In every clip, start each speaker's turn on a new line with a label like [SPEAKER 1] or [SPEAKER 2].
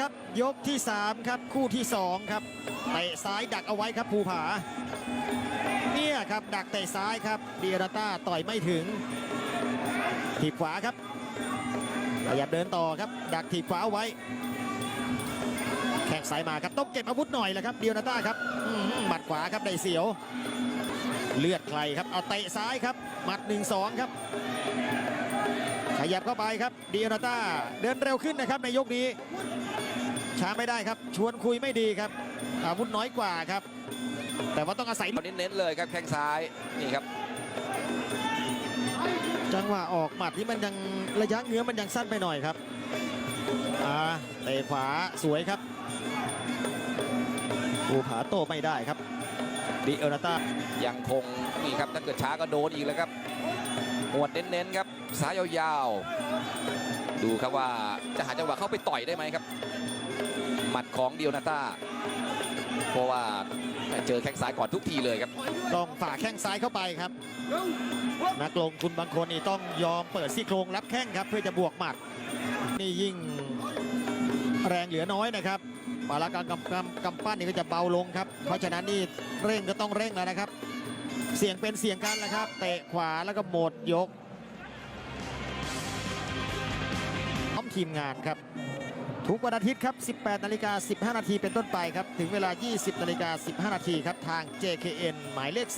[SPEAKER 1] ครับ ยกที่ 3 ครับ คู่ที่ 2 ครับเตะซ้ายดักเอาไว้ครับภูผา เนี่ยครับ ดักเตะซ้ายครับเดียราต้าต่อยไม่ถึง ถีบขวาครับขยับเดินต่อครับ ดักถีบขวาเอาไว้ แข้งซ้ายมาครับต้องเก็บอาวุธหน่อยแหละครับเดียราต้าครับหมัดขวาครับได้เสียว เลือดใครครับเอาเตะซ้ายครับหมัด 1-2 ครับขยับเข้าไปครับเดียราต้าเดินเร็วขึ้นนะครับในยกนี้ ช้าไม่ได้ครับ ชวนคุยไม่ดีครับ อาวุธน้อยกว่าครับ แต่ว่าต้องอาศัย
[SPEAKER 2] เน้นๆเลยครับแข้งซ้ายนี่ครับ
[SPEAKER 1] จังหวะออกหมัดที่มันยังระยะเงื้อมันยังสั้นไปหน่อยครับอ่าเตะขวาสวยครับภูผาโต้ไม่ได้ครับดิเอราต้า
[SPEAKER 2] ยังคงนี่ครับถ้าเกิดช้าก็โดนอีกแล้วครับหวดเน้นๆครับซ้ายยาวๆดูครับว่าจะหาจังหวะเข้าไปต่อยได้ไหมครับห มัดของเดียวนาตาเพราะว่าเจอแข้งซ้ายก่อนทุกทีเลยครับ
[SPEAKER 1] ต้องฝ่าแข้งซ้ายเข้าไปครับ นักลงทุนบางคนนี่ต้องยอมเปิดซี่โครงรับแข้งครับ เพื่อจะบวกหมัด นี่ยิ่งแรงเหลือน้อยนะครับปาละการกำกำกำปั้นนี่ก็จะเบาลงครับ เพราะฉะนั้นนี่เร่งก็ต้องเร่งแล้วนะครับ เสียงเป็นเสียงกันแล้วครับ เตะขวาแล้วก็หมดยกพร้อมทีมงานครับ ทุกวันอาทิตย์ครับ 18 นาฬิกา 15 นาทีเป็นต้นไปครับ ถึงเวลา 20 นาฬิกา 15 นาทีครับ ทาง JKN หมายเลข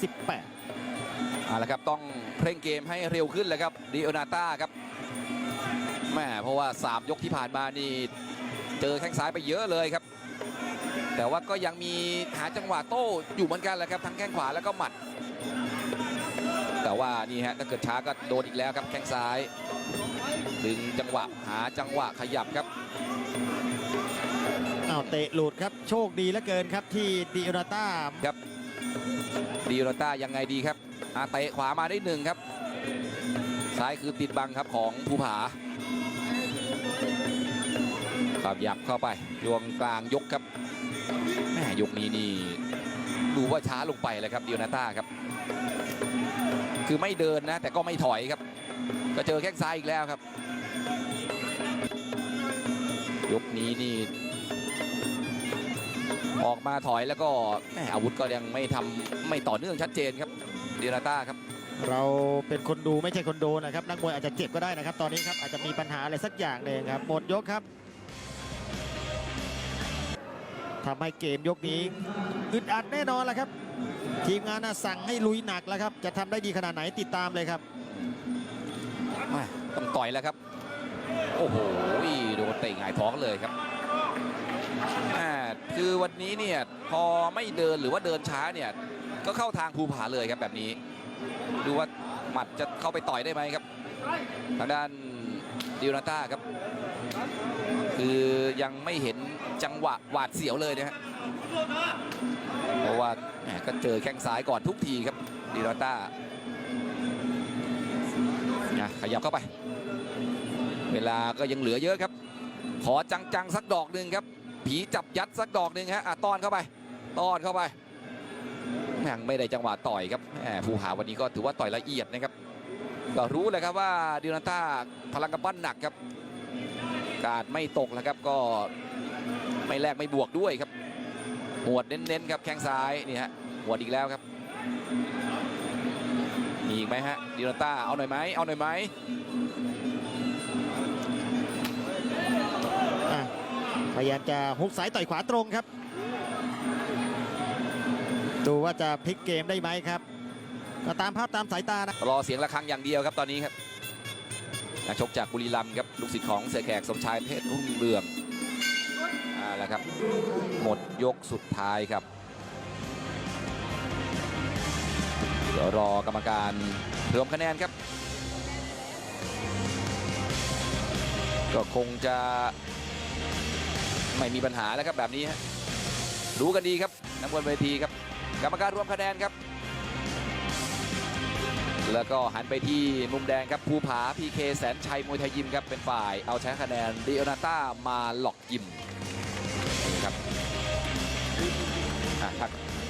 [SPEAKER 1] 18
[SPEAKER 2] เอาละครับ ต้องเร่งเกมให้เร็วขึ้นเลยครับดิโอนาต้าครับแม่เพราะว่า 3 ยกที่ผ่านมานี่ เจอแข้งซ้ายไปเยอะเลยครับ แต่ว่าก็ยังมีหาจังหวะโต้อยู่เหมือนกันแหละครับทั้งแข้งขวาแล้วก็หมัด แต่ว่านี่ฮะถ้าเกิดช้าก็โดนอีกแล้วครับแข้งซ้าย ดึงจังหวะหาจังหวะขยับครับ
[SPEAKER 1] อ้าวเตะหลุดครับโชคดีเหลือเกินครับที่ดิโอนาต้า
[SPEAKER 2] ครับดิโอนาต้ายังไงดีครับอาเตะขวามาได้หนึ่งครับ ซ้ายคือติดบังครับของภูผาขับยับเข้าไปยวงกลางยกครับแม่ยกนี้นี่ดูว่าช้าลงไปเลยครับดิโอนาต้าครับ คือไม่เดินนะ แต่ก็ไม่ถอยครับ ก็เจอแข้งซ้ายอีกแล้วครับ ยกนี้นี่ออกมาถอยแล้วก็แมอาวุธก็ยังไม่ทำไม่ต่อเนื่องชัดเจนครับดิโอนาต้าครับ
[SPEAKER 1] เราเป็นคนดูไม่ใช่คนโดนนะครับ นักมวยอาจจะเจ็บก็ได้นะครับ ตอนนี้ครับอาจจะมีปัญหาอะไรสักอย่างหนึ่งครับ หมดยกครับทำให้เกมยกนี้ อึดอัดแน่นอนแหละครับ ทีมงานสั่งให้ลุยหนักแล้วครับ จะทำได้ดีขนาดไหนติดตามเลยครับ
[SPEAKER 2] ต้องต่อยแล้วครับ โอ้โหโดนเตะหงายท้องเลยครับคือวันนี้เนี่ยพอไม่เดินหรือว่าเดินช้าเนี่ยก็เข้าทางภูผาเลยครับแบบนี้ ดูว่าหมัดจะเข้าไปต่อยได้ไหมครับ ทางด้านดิโอนาต้าครับ คือยังไม่เห็นจังหวะหวาดเสียวเลยนะฮะ เพราะว่าแหมก็เจอแข้งซ้ายก่อนทุกทีครับดิโอนาต้านะขยับเข้าไป เวลาก็ยังเหลือเยอะครับ ขอจังๆสักดอกหนึ่งครับ ผีจับยัดสักดอกหนึ่งฮะอะต้อนเข้าไป ต้อนเข้าไปยังไม่ได้จังหวะต่อยครับแหมภูผาวันนี้ก็ถือว่าต่อยละเอียดนะครับ ก็รู้เลยครับว่าดิโนาต้าพลังกำปั้นหนักครับ การไม่ตกแล้วครับก็ไม่แลกไม่บวกด้วยครับ หัวดเน้นๆครับแข้งซ้ายนี่ฮะหัวดอีกแล้วครับมีอีกไหมฮะดิโนต้าเอาหน่อยไหมเอาหน่อยไหม
[SPEAKER 1] อะพยายามจะฮุกซ้ายต่อยขวาตรงครับ ดูว่าจะพลิกเกมได้ไหมครับก็ตามภาพตามสายตานะ
[SPEAKER 2] รอเสียงะระฆังอย่างเดียวครับตอนนี้ครับนักชกจากบุรีรัมย์ครับลูกศิษย์ของเสือแขกสมชายเพชรรุ่งเรืองอ่า แล้วครับ หมดยกสุดท้ายครับ เดี๋ยวรอกรรมการรวมคะแนนครับ ก็คงจะไม่มีปัญหาแล้วครับแบบนี้ฮะรู้กันดีครับนักบอลเวทีครับ กรรมการรวมคะแนนครับ แล้วก็หันไปที่มุมแดงครับภูผาพีเคแสนชัยมวยไทยยิมครับเป็นฝ่าย เอาชนะคะแนนดิโอนาต้ามาหลอกยิม Tack.